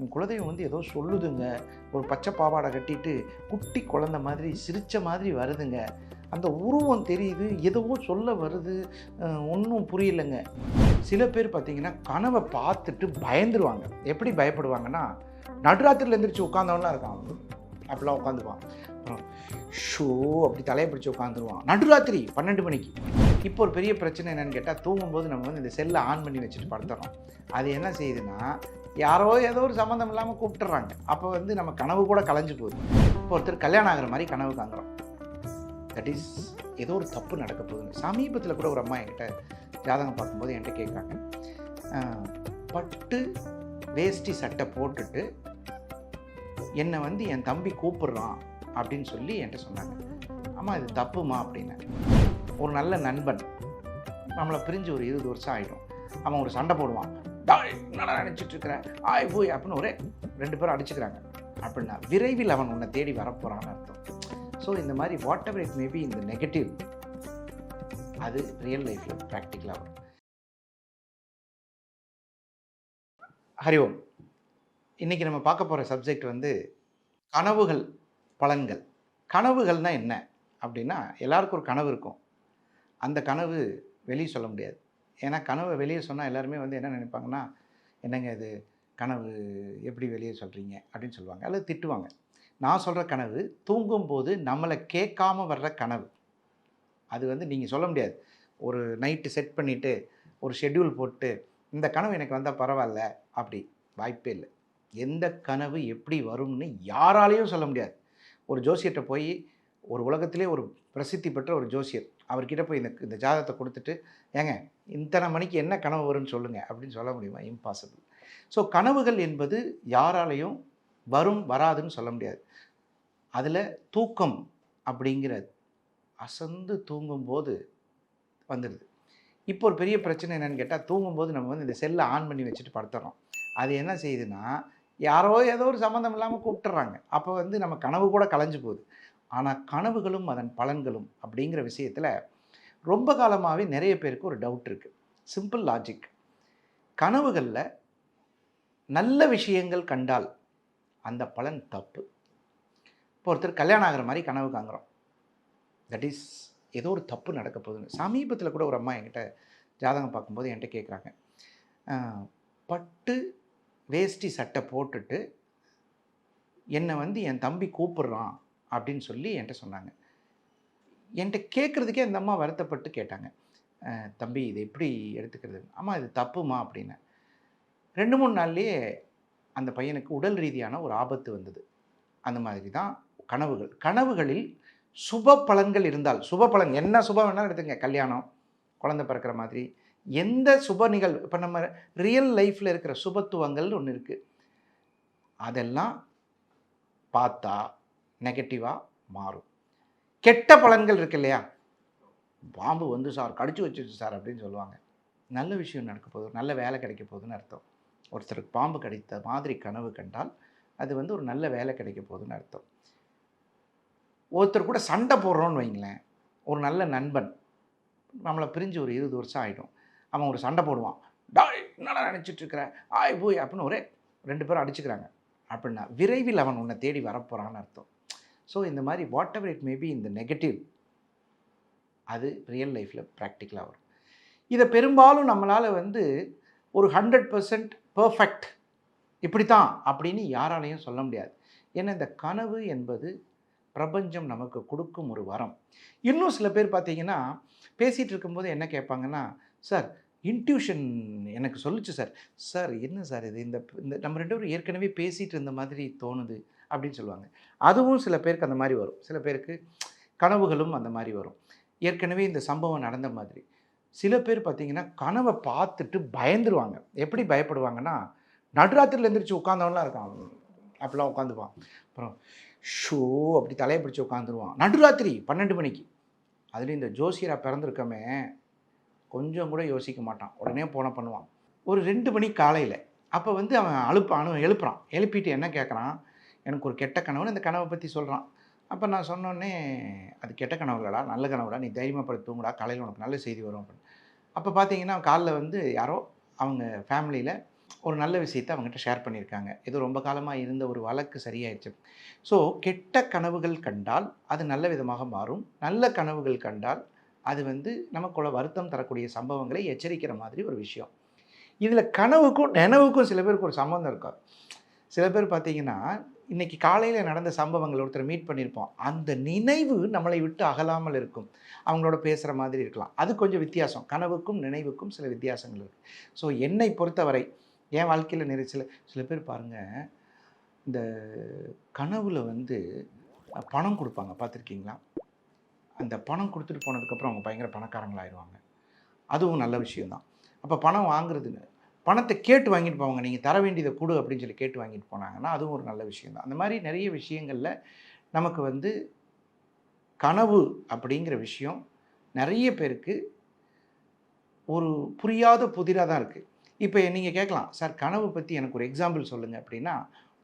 உன் குலதெய்வம் வந்து ஏதோ சொல்லுதுங்க. ஒரு பச்சை பாவாடை கட்டிட்டு குட்டி குழந்த மாதிரி சிரித்த மாதிரி வருதுங்க. அந்த உருவம் தெரியுது எதுவோ சொல்ல வருது. ஒன்றும் புரியலைங்க. சில பேர் பார்த்தீங்கன்னா கனவை பார்த்துட்டு பயந்துருவாங்க. எப்படி பயப்படுவாங்கன்னா நடுராத்திரியில் எந்திரிச்சு உட்காந்தவன்லாம் இருக்கான். அப்படிலாம் உட்காந்துருவான் அப்புறம் ஷோ அப்படி தலையை பிடிச்சி உட்காந்துருவான் நடுராத்திரி பன்னெண்டு மணிக்கு. இப்போ ஒரு பெரிய பிரச்சனை என்னென்னு கேட்டால் தூங்கும்போது நம்ம வந்து இந்த செல்லை ஆன் பண்ணி வச்சுட்டு படுத்துறோம். அது என்ன செய்யுதுன்னா யாரோ ஏதோ ஒரு சம்மந்தம் இல்லாமல் கூப்பிட்டுறாங்க. அப்போ வந்து நம்ம கனவு கூட கலைஞ்சு போகுது. இப்போ ஒருத்தர் கல்யாணம் ஆகிற மாதிரி கனவு காங்குறோம் தட் இஸ் ஏதோ ஒரு தப்பு நடக்க போகுது. சமீபத்தில் கூட ஒரு அம்மா என்கிட்ட ஜாதகம் பார்க்கும்போது என்கிட்ட கேட்குறாங்க. பட்டு வேஷ்டி சட்டை போட்டுட்டு என்னை வந்து என் தம்பி கூப்பிட்றான் அப்படின்னு சொல்லி என்கிட்ட சொன்னாங்க. ஆமாம் இது தப்புமா அப்படின்னு. ஒரு நல்ல நண்பன். நம்மளை பிரிஞ்சு ஒரு இருபது வருஷம் ஆகிடும் அவன் ஒரு சண்டை போடுவான். டாய் நல்லா நினச்சிட்டு இருக்கிறேன் ஆய் போய் அப்படின்னு ஒரே ரெண்டு பேரும் அடிச்சுக்கிறாங்க. அப்படின்னா விரைவில் அவன் உன்னை தேடி வரப்போகிறான்னு அர்த்தம். ஸோ இந்த மாதிரி வாட் எவர் இட் மேபி இந்த நெகட்டிவ் அது ரியல் லைஃப்பில் ப்ராக்டிக்கலாக வரும். ஹரி ஓம் இன்றைக்கி நம்ம பார்க்க போகிற சப்ஜெக்ட் வந்து கனவுகள் பலன்கள். கனவுகள்னா என்ன? அப்படின்னா எல்லாருக்கும் ஒரு கனவு இருக்கும். அந்த கனவு வெளியே சொல்ல முடியாது. ஏன்னா கனவை வெளியே சொன்னால் எல்லாருமே வந்து என்ன நினைப்பாங்கன்னா என்னங்க இது? கனவு எப்படி வெளியே சொல்கிறீங்க அப்படின்னு சொல்லுவாங்க. அல்லது திட்டுவாங்க. நான் சொல்கிற கனவு தூங்கும்போது நம்மளை கேட்காம வர்ற கனவு. அது வந்து நீங்கள் சொல்ல முடியாது. ஒரு நைட்டு செட் பண்ணிவிட்டு ஒரு ஷெட்யூல் போட்டு இந்த கனவு எனக்கு வந்தால் பரவாயில்ல அப்படி. வாய்ப்பே இல்லை. எந்த கனவு எப்படி வரும்னு யாராலையும் சொல்ல முடியாது. ஒரு ஜோசியர்கிட்ட போய் ஒரு உலகத்திலே ஒரு பிரசித்தி பெற்ற ஒரு ஜோசியர். அவர்கிட்ட போய் இந்த இந்த ஜாதகத்தை கொடுத்துட்டு ஏங்க இத்தனை மணிக்கு என்ன கனவு வரும்னு சொல்லுங்கள் அப்படின்னு சொல்ல முடியுமா? இம்பாசிபிள் ஸோ கனவுகள் என்பது யாராலையும் வரும் வராதுன்னு சொல்ல முடியாது. அதில் தூக்கம் அப்படிங்கிறது அசந்து தூங்கும்போது வந்துடுது இப்போ ஒரு பெரிய பிரச்சனை என்னென்னு கேட்டால் தூங்கும்போது நம்ம வந்து இந்த செல்லை ஆன் பண்ணி வச்சுட்டு படுத்துறோம். அது என்ன செய்யுதுன்னா யாரோ ஏதோ ஒரு சம்மந்தம் இல்லாமல் கூப்பிட்டுறாங்க. அப்போ வந்து நம்ம கனவு கூட கலைஞ்சு போகுது. ஆனால் கனவுகளும் அதன் பலன்களும் அப்படிங்கிற விஷயத்தில் ரொம்ப காலமாகவே நிறைய பேருக்கு ஒரு டவுட் இருக்குது சிம்பிள் லாஜிக் கனவுகளில் நல்ல விஷயங்கள் கண்டால் அந்த பலன் தப்பு. இப்போ ஒருத்தர் கல்யாணம் ஆகிற மாதிரி கனவு காங்குறோம் தட் இஸ் ஏதோ ஒரு தப்பு நடக்க போகுதுன்னு. சமீபத்தில் கூட ஒரு அம்மா என்கிட்ட ஜாதகம் பார்க்கும்போது என்கிட்ட கேட்குறாங்க. பட்டு வேஷ்டி சட்டை போட்டுட்டு என்னை வந்து என் தம்பி கூப்பிடுறான். அப்படின்னு சொல்லி என்கிட்ட சொன்னாங்க. என்கிட்ட கேட்குறதுக்கே அந்த அம்மா வருத்தப்பட்டு கேட்டாங்க. தம்பி இது எப்படி எடுத்துக்கிறது? ஆமாம் இது தப்புமா அப்படின்னு ரெண்டு மூணு நாள்லேயே அந்த பையனுக்கு உடல் ரீதியான ஒரு ஆபத்து வந்தது. அந்த மாதிரி தான் கனவுகள். கனவுகளில் சுப பலன்கள் இருந்தால் சுப பலன் என்ன சுப வேணாலும் எடுத்துங்க கல்யாணம் குழந்தை பிறக்கிற மாதிரி. எந்த சுப நிகழ்வு இப்போ நம்ம ரியல் லைஃப்பில் இருக்கிற சுபத்துவங்கள் ஒன்று இருக்குது அதெல்லாம் பார்த்தா நெகட்டிவாக மாறும். கெட்ட பலன்கள் இருக்கு இல்லையா? பாம்பு வந்து சார் கடிச்சு வச்சிருச்சு சார் அப்படின்னு சொல்லுவாங்க. நல்ல விஷயம் நடக்க போகுது. நல்ல வேலை கிடைக்க போகுதுன்னு அர்த்தம். ஒருத்தருக்கு பாம்பு கிடைத்த மாதிரி கனவு கண்டால் அது வந்து ஒரு நல்ல வேலை கிடைக்க போகுதுன்னு அர்த்தம். ஒருத்தர் கூட சண்டை போடுறோன்னு வைங்களேன். ஒரு நல்ல நண்பன். நம்மளை பிரிஞ்சு ஒரு இருபது வருஷம் ஆகிடும் அவன் ஒரு சண்டை போடுவான். டாய் என்னடா நினச்சிட்ருக்குறேன் ஆய் போய்! அப்படின்னு ஒரே ரெண்டு பேரும் அடிச்சுக்கிறாங்க. அப்படின்னா விரைவில் அவன் உன்னை தேடி வரப்போகிறான்னு அர்த்தம். ஸோ இந்த மாதிரி வாட் எவர் இட் மேபி இந்த நெகட்டிவ் அது ரியல் லைஃப்பில் ப்ராக்டிக்கலாக வரும். இதை பெரும்பாலும் நம்மளால் வந்து ஒரு ஹண்ட்ரட் பர்சன்ட் பர்ஃபெக்ட் இப்படி தான் அப்படின்னு யாராலையும் சொல்ல முடியாது. ஏன்னா இந்த கனவு என்பது பிரபஞ்சம் நமக்கு கொடுக்கும் ஒரு வரம். இன்னும் சில பேர் பார்த்தீங்கன்னா பேசிகிட்டு இருக்கும்போது என்ன கேட்பாங்கன்னா சார் இன்ட்யூஷன் எனக்கு சொல்லிச்சு சார் சார் என்ன சார் இது? இந்த இந்த நம்ம ரெண்டு பேரும் ஏற்கனவே பேசிகிட்டு இருந்த மாதிரி தோணுது. அப்படின்னு சொல்லுவாங்க. அதுவும் சில பேருக்கு அந்த மாதிரி வரும். சில பேருக்கு கனவுகளும் அந்த மாதிரி வரும். ஏற்கனவே இந்த சம்பவம் நடந்த மாதிரி. சில பேர் பார்த்தீங்கன்னா கனவை பார்த்துட்டு பயந்துருவாங்க. எப்படி பயப்படுவாங்கன்னா நடுராத்திரியில் எந்திரிச்சு உட்காந்தவன்லாம் இருக்கான். அப்படிலாம் உட்காந்துப்பான் அப்புறம் ஷோ அப்படி தலையை பிடிச்சி உட்காந்துருவான் நடுராத்திரி பன்னெண்டு மணிக்கு. அதுலேயும் இந்த ஜோசியராக பிறந்திருக்கமே. கொஞ்சம் கூட யோசிக்க மாட்டான். உடனே போன பண்ணுவான். ஒரு ரெண்டு மணி காலையில் அப்போ வந்து அவன் அழுப்பான் எழுப்புறான். எழுப்பிட்டு என்ன கேட்குறான் எனக்கு ஒரு கெட்ட கனவுன்னு அந்த கனவை பற்றி சொல்கிறான் அப்போ நான் சொன்னோன்னே அது கெட்ட கனவுகளா? நல்ல கனவுடா நீ தைரியமாக தூங்குடா காலையில் உனக்கு நல்ல செய்தி வரும். அப்படின்னு அப்போ பார்த்தீங்கன்னா காலைல வந்து யாரோ அவங்க ஃபேமிலியில் ஒரு நல்ல விஷயத்தை அவங்ககிட்ட ஷேர் பண்ணியிருக்காங்க. இது ரொம்ப காலமாக இருந்த ஒரு வழக்கு சரியாயிடுச்சு. ஸோ கெட்ட கனவுகள் கண்டால் அது நல்ல விதமாக மாறும். நல்ல கனவுகள் கண்டால் அது வந்து நமக்குள்ள வருத்தம் தரக்கூடிய சம்பவங்களை எச்சரிக்கிற மாதிரி ஒரு விஷயம். இதில் கனவுக்கும் நினவுக்கும் சில பேருக்கு ஒரு சம்மந்தம் இருக்கும். சில பேர் பார்த்தீங்கன்னா இன்றைக்கி காலையில் நடந்த சம்பவங்கள் ஒருத்தர் மீட் பண்ணியிருப்போம். அந்த நினைவு நம்மளை விட்டு அகலாமல் இருக்கும். அவங்களோட பேசுகிற மாதிரி இருக்கலாம். அது கொஞ்சம் வித்தியாசம். கனவுக்கும் நினைவுக்கும் சில வித்தியாசங்கள் இருக்குது ஸோ என்னை பொறுத்தவரை என் வாழ்க்கையில் நிறைய சில சில பேர் பாருங்கள் இந்த கனவில் வந்து பணம் கொடுப்பாங்க. பார்த்துருக்கீங்களா? அந்த பணம் கொடுத்துட்டு போனதுக்கப்புறம் அவங்க பயங்கர பணக்காரங்களாயிருவாங்க. அதுவும் நல்ல விஷயம்தான். அப்போ பணம் வாங்குறதுன்னு பணத்தை கேட்டு வாங்கிட்டு போவாங்க. நீங்கள் தர வேண்டியதை கொடு அப்படின்னு சொல்லி கேட்டு வாங்கிட்டு போனாங்கன்னா அதுவும் ஒரு நல்ல விஷயம்தான் அந்த மாதிரி நிறைய விஷயங்களில் நமக்கு வந்து கனவு அப்படிங்கிற விஷயம் நிறைய பேருக்கு ஒரு புரியாத புதிராக தான் இருக்குது இப்போ நீங்கள் கேட்கலாம் சார் கனவு பற்றி எனக்கு ஒரு எக்ஸாம்பிள் சொல்லுங்கள் அப்படின்னா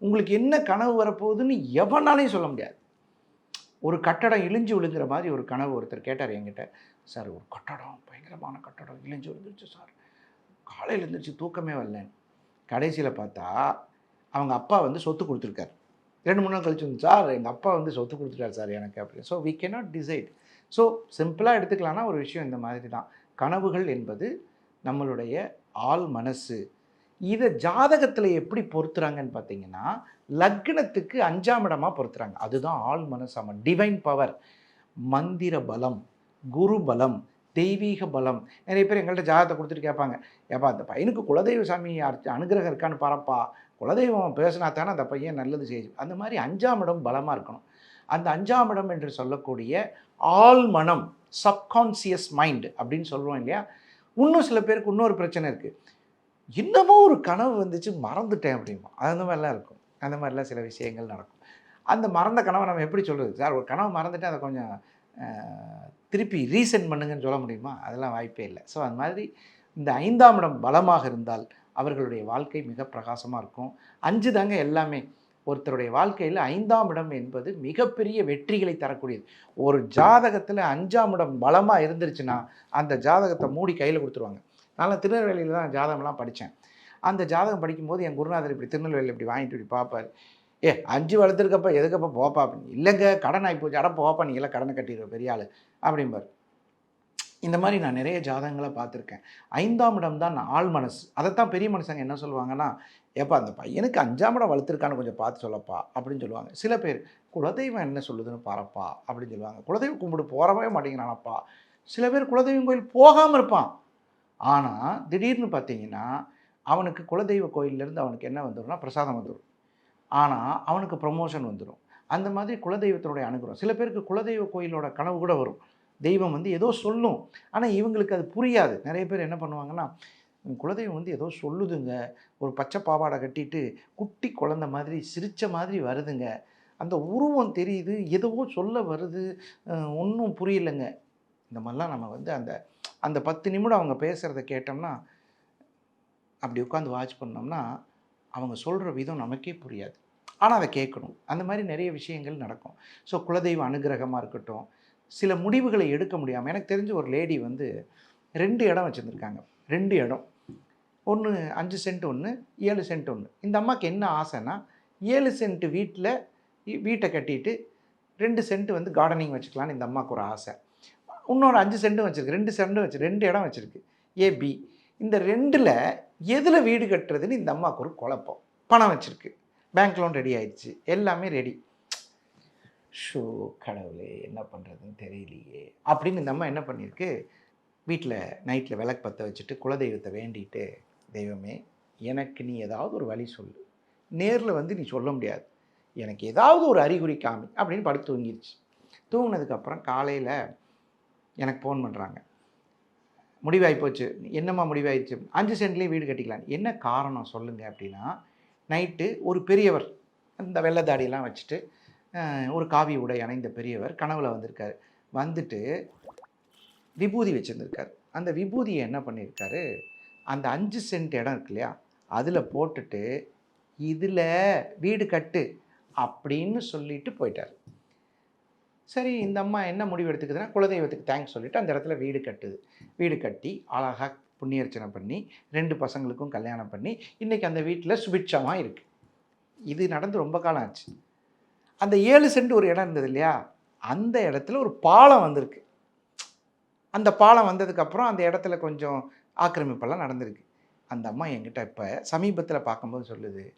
உங்களுக்கு என்ன கனவு வரப்போகுதுன்னு எவனாலையும் சொல்ல முடியாது. ஒரு கட்டடம் இழிஞ்சு விழுங்குற மாதிரி ஒரு கனவு ஒருத்தர் கேட்டார் என்கிட்ட. சார் ஒரு கட்டடம் பயங்கரமான கட்டடம் இழிஞ்சு விழுந்துருச்சு சார். காலையில் எழுந்திரிச்சு தூக்கமே வரலன்னு கடைசியில் பார்த்தா அவங்க அப்பா வந்து சொத்து கொடுத்துருக்காரு. ரெண்டு மூணு நாள் கழிச்சு வந்து சார் எங்கள் அப்பா வந்து சொத்து கொடுத்துட்டார் சார் எனக்கு அப்படின்னு. So we cannot decide so சிம்பிளாக எடுத்துக்கலாம்னா ஒரு விஷயம் இந்த மாதிரி தான். கனவுகள் என்பது நம்மளுடைய ஆள் மனசு. இதை ஜாதகத்தில் எப்படி பொறுத்துறாங்கன்னு பார்த்தீங்கன்னா லக்னத்துக்கு அஞ்சாம் இடமாக பொறுத்துறாங்க அதுதான் ஆள் மனசு அவன் டிவைன் பவர் மந்திர பலம் குரு பலம் தெய்வீக பலம். நிறைய பேர் எங்கள்கிட்ட ஜாதகத்தை கொடுத்துட்டு கேட்பாங்க. ஏப்பா அந்த பையனுக்கு குலதெய்வ சாமி அனுகிரகம் இருக்கான்னு பாருப்பா. குலதெய்வம் பேசினா தானே அந்த பையன் நல்லது செய்யும் அந்த மாதிரி அஞ்சாம் இடம் பலமாக இருக்கணும். அந்த அஞ்சாம் இடம் என்று சொல்லக்கூடிய ஆள் மனம் சப்கான்சியஸ் மைண்ட் அப்படின்னு சொல்லுவோம் இல்லையா? இன்னும் சில பேருக்கு இன்னொரு பிரச்சனை இருக்குது என்னமோ ஒரு கனவு வந்துச்சு மறந்துட்டேன் அப்படிமா. அந்த மாதிரிலாம் இருக்கும். அந்த மாதிரிலாம் சில விஷயங்கள் நடக்கும். அந்த மறந்த கனவை நம்ம எப்படி சொல்கிறது சார் ஒரு கனவு மறந்துட்டு அதை கொஞ்சம் திருப்பி ரீசெண்ட் பண்ணுங்கன்னு சொல்ல முடியுமா? அதெல்லாம் வாய்ப்பே இல்லை. ஸோ அது மாதிரி இந்த ஐந்தாம் இடம் பலமாக இருந்தால் அவர்களுடைய வாழ்க்கை மிக பிரகாசமாக இருக்கும். அஞ்சு தாங்க எல்லாமே. ஒருத்தருடைய வாழ்க்கையில் ஐந்தாம் இடம் என்பது மிகப்பெரிய வெற்றிகளை தரக்கூடியது. ஒரு ஜாதகத்தில் அஞ்சாம் இடம் பலமாக இருந்துருச்சுன்னா அந்த ஜாதகத்தை மூடி கையில் கொடுத்துருவாங்க. நான் திருநெல்வேலியில் தான் ஜாதகம்லாம் படித்தேன் அந்த ஜாதகம் படிக்கும்போது என் குருநாதர் இப்படி திருநெல்வேலியில் இப்படி வாங்கிட்டு இப்படி பார்ப்பார். ஏ அஞ்சு வளர்த்துருக்கப்ப எதுக்கப்போ போப்பா அப்படின்னு இல்லைங்க கடன் ஆகி போச்சு. அட போப்பா நீங்களாம் கடனை கட்டிடுற பெரிய ஆள். அப்படிம்பார். இந்த மாதிரி நான் நிறைய ஜாதகங்களை பார்த்துருக்கேன். ஐந்தாம் இடம் தான் ஆள் மனசு. அதைத்தான் பெரிய மனுஷங்க என்ன சொல்லுவாங்கன்னா ஏப்பா அந்த பையனுக்கு அஞ்சாம் இடம் வளர்த்துருக்கான்னு கொஞ்சம் பார்த்து சொல்லப்பா அப்படின்னு சொல்லுவாங்க. சில பேர் குலதெய்வம் என்ன சொல்லுதுன்னு பாருப்பா அப்படின்னு சொல்லுவாங்க. குலதெய்வம் கும்பிட்டு போகவே மாட்டேங்கிறானப்பா. சில பேர் குலதெய்வம் கோயில் போகாமல் இருப்பான். ஆனால் திடீர்னு பார்த்தீங்கன்னா அவனுக்கு குலதெய்வ கோயிலேருந்து அவனுக்கு என்ன வந்துடும்னா பிரசாதம் வந்துடும் ஆனால் அவனுக்கு ப்ரமோஷன் வந்துடும் அந்த மாதிரி குலதெய்வத்தினுடைய அனுகிரகம். சில பேருக்கு குலதெய்வ கோயிலோட கனவு கூட வரும். தெய்வம் வந்து ஏதோ சொல்லும். ஆனால் இவங்களுக்கு அது புரியாது. நிறைய பேர் என்ன பண்ணுவாங்கன்னா குலதெய்வம் வந்து ஏதோ சொல்லுதுங்க. ஒரு பச்சை பாவாடை கட்டிட்டு குட்டி குழந்த மாதிரி சிரிச்ச மாதிரி வருதுங்க. அந்த உருவம் தெரியுது. எதுவும் சொல்ல வருது. ஒன்றும் புரியலைங்க. இந்த மாதிரிலாம் நம்ம வந்து அந்த அந்த பத்து நிமிடம் அவங்க பேசுகிறத கேட்டோம்னா அப்படி உட்காந்து வாட்ச் பண்ணோம்னா அவங்க சொல்கிற விதம் நமக்கே புரியாது. ஆனால் அதை கேட்கணும். அந்த மாதிரி நிறைய விஷயங்கள் நடக்கும். ஸோ குலதெய்வ அனுகிரகமாக இருக்கட்டும். சில முடிவுகளை எடுக்க முடியாமல் எனக்கு தெரிஞ்ச ஒரு லேடி வந்து ரெண்டு இடம் வச்சுருந்துருக்காங்க. ரெண்டு இடம். ஒன்று அஞ்சு சென்ட் ஒன்று ஏழு சென்ட் ஒன்று இந்த அம்மாவுக்கு என்ன ஆசைன்னா ஏழு சென்ட் வீட்டில் வீட்டை கட்டிட்டு ரெண்டு சென்ட் வந்து கார்டனிங் வச்சுக்கலான்னு இந்த அம்மாவுக்கு ஒரு ஆசை. இன்னொரு அஞ்சு சென்ட்டும் வச்சுருக்கு. ரெண்டு சென்ட்டும் வச்சு ரெண்டு இடம் வச்சுருக்கு. ஏபி இந்த ரெண்டில் எதில் வீடு கட்டுறதுன்னு இந்த அம்மாவுக்கு ஒரு குழப்பம். பணம் வச்சுருக்கு. பேங்க் லோன் ரெடி ஆயிடுச்சு. எல்லாமே ரெடி ஷோ கடவுளே என்ன பண்ணுறதுன்னு தெரியலையே. அப்படின்னு இந்த அம்மா என்ன பண்ணியிருக்கு? வீட்டில் நைட்டில் விளக்கு பற்ற வச்சுட்டு குலதெய்வத்தை வேண்டிட்டு தெய்வமே எனக்கு நீ ஏதாவது ஒரு வழி சொல்லு. நேரில் வந்து நீ சொல்ல முடியாது. எனக்கு ஏதாவது ஒரு அறிகுறி காமி அப்படின்னு படுத்து தூங்கிடுச்சு தூங்கினதுக்கப்புறம் காலையில் எனக்கு ஃபோன் பண்ணுறாங்க முடிவாகி போச்சு என்னம்மா முடிவாயிடுச்சு? அஞ்சு சென்ட்லேயும் வீடு கட்டிக்கலாம். என்ன காரணம் சொல்லுங்கள் அப்படின்னா நைட்டு ஒரு பெரியவர் இந்த வெள்ளை தாடியெல்லாம் வச்சுட்டு ஒரு காவி உடை அணைந்த பெரியவர் கனவுல வந்திருக்காரு. வந்துட்டு விபூதி வச்சுருந்துருக்கார். அந்த விபூதியை என்ன பண்ணியிருக்காரு அந்த அஞ்சு சென்ட் இடம் இருக்கு இல்லையா அதில் போட்டுட்டு இதில் வீடு கட்டு அப்படின்னு சொல்லிட்டு போயிட்டார். சரி இந்த அம்மா என்ன முடிவு எடுத்துக்குதுன்னா குலதெய்வத்துக்கு தேங்க்ஸ் சொல்லிட்டு அந்த இடத்துல வீடு கட்டுது. வீடு கட்டி அழகாக புண்ணியர்ச்சனை பண்ணி ரெண்டு பசங்களுக்கும் கல்யாணம் பண்ணி இன்றைக்கி அந்த வீட்டில் சுபிட்சமாக இருக்குது இது நடந்து ரொம்ப காலம் ஆச்சு. அந்த ஏழு சென்ட் ஒரு இடம் இருந்தது இல்லையா? அந்த இடத்துல ஒரு பாலம் வந்திருக்கு. அந்த பாலம் வந்ததுக்கப்புறம் அந்த இடத்துல கொஞ்சம் ஆக்கிரமிப்பெல்லாம் நடந்திருக்கு. அந்த அம்மா என்கிட்ட இப்போ சமீபத்தில் பார்க்கும்போது சொல்லுது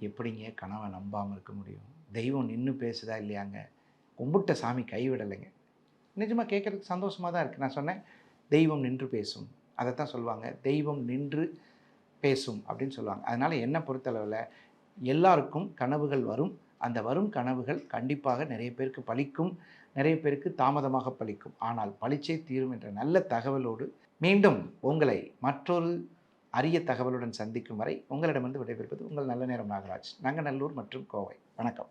எப்படிங்க கனவை நம்பாமல் இருக்க முடியும்? தெய்வம் நின்று பேசுதா இல்லையாங்க? கும்பிட்ட சாமி கைவிடலைங்க. நிஜமாக கேட்குறதுக்கு சந்தோஷமாக தான் இருக்குது நான் சொன்னேன் தெய்வம் நின்று பேசும். அதை தான் சொல்லுவாங்க. தெய்வம் நின்று பேசும் அப்படின்னு சொல்லுவாங்க. அதனால் என்னை பொறுத்தளவில் எல்லாருக்கும் கனவுகள் வரும். அந்த வரும் கனவுகள் கண்டிப்பாக நிறைய பேருக்கு பலிக்கும். நிறைய பேருக்கு தாமதமாக பலிக்கும். ஆனால் பளிச்சே தீரும் என்ற நல்ல தகவலோடு மீண்டும் உங்களை மற்றொரு அரிய தகவலுடன் சந்திக்கும் வரை உங்களிடமிருந்து விடைபெறுவது உங்கள் நல்ல நேரம் நாகராஜ். நங்கநல்லூர் மற்றும் கோவை. வணக்கம்.